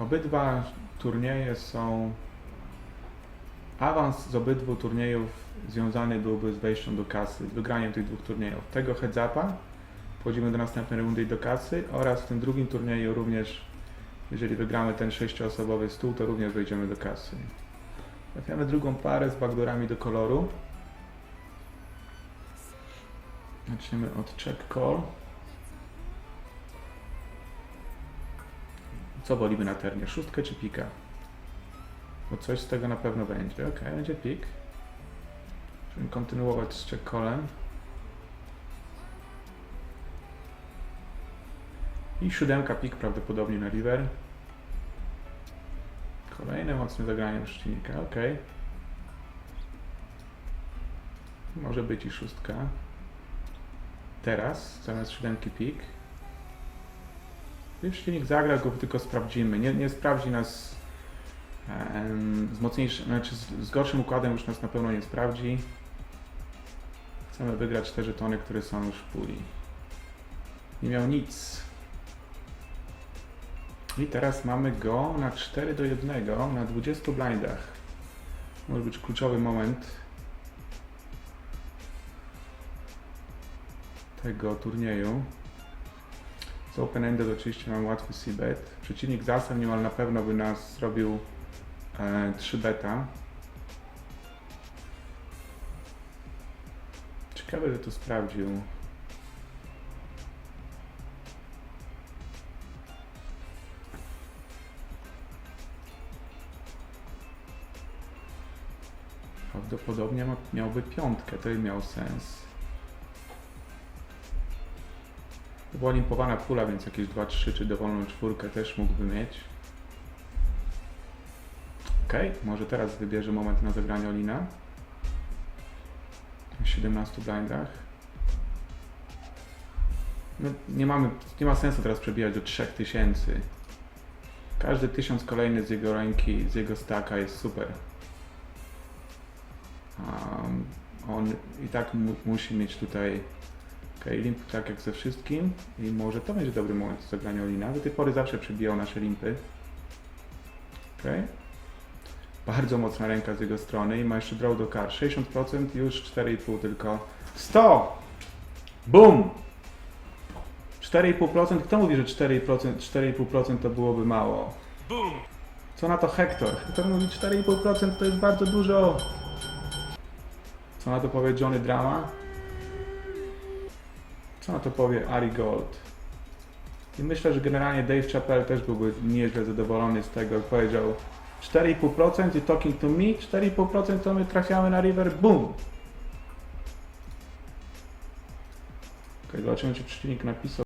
Obydwa turnieje są. Awans z obydwu turniejów związany byłby z wejściem do kasy, z wygraniem tych dwóch turniejów. Tego heads upa wchodzimy do następnej rundy i do kasy oraz w tym drugim turnieju również, jeżeli wygramy ten sześcioosobowy stół, to również wejdziemy do kasy. Trafiamy drugą parę z backdoorami do koloru. Zaczniemy od check call. Co wolimy na ternie? Szóstkę czy pika? Bo coś z tego na pewno będzie. Ok, będzie pik. Musimy kontynuować z check callem. I siódemka pik prawdopodobnie na river. Kolejne mocne zagranie przeciwnika, ok. Może być i szóstka. Teraz, zamiast siódemki pik. Jeśli przeciwnik zagra, go tylko sprawdzimy. Nie, nie sprawdzi nas z mocniejszym, znaczy z, z gorszym układem już nas na pewno nie sprawdzi. Chcemy wygrać te żetony, które są już w puli. Nie miał nic. I teraz mamy go na 4 do 1 na 20 blindach. Może być kluczowy moment tego turnieju. Z open ended oczywiście mam łatwy c-bet. Przeciwnik niemal na pewno by nas zrobił e, 3 beta. Ciekawe, że to sprawdził. Prawdopodobnie miałby piątkę, to by miał sens. To była limpowana pula, więc jakieś 2-3 czy dowolną czwórkę też mógłby mieć. Ok, może teraz wybierze moment na zagranie Olina. W 17 blindach. No, nie, mamy, nie ma sensu teraz przebijać do 3000. Każdy tysiąc kolejny z jego ręki, z jego staka jest super. Um, on i tak mu, musi mieć tutaj ok, limp tak jak ze wszystkim i może to będzie dobry moment do zagrania Olina. Do tej pory zawsze przebijał nasze limpy. Ok. Bardzo mocna ręka z jego strony i ma jeszcze draw do kar. 60% już 4,5 tylko. 100! Boom! 4,5%? Kto mówi, że 4,5% 4,5% to byłoby mało? Boom! Co na to Hector? Hector mówi 4,5% to jest bardzo dużo. Co na to powie Johnny Drama? Co na to powie Ari Gold? I myślę, że generalnie Dave Chappelle też byłby nieźle zadowolony z tego, jak powiedział 4,5% i talking to me, 4,5% to my trafiamy na river, boom! Ok, zobaczymy czy przeciwnik napisał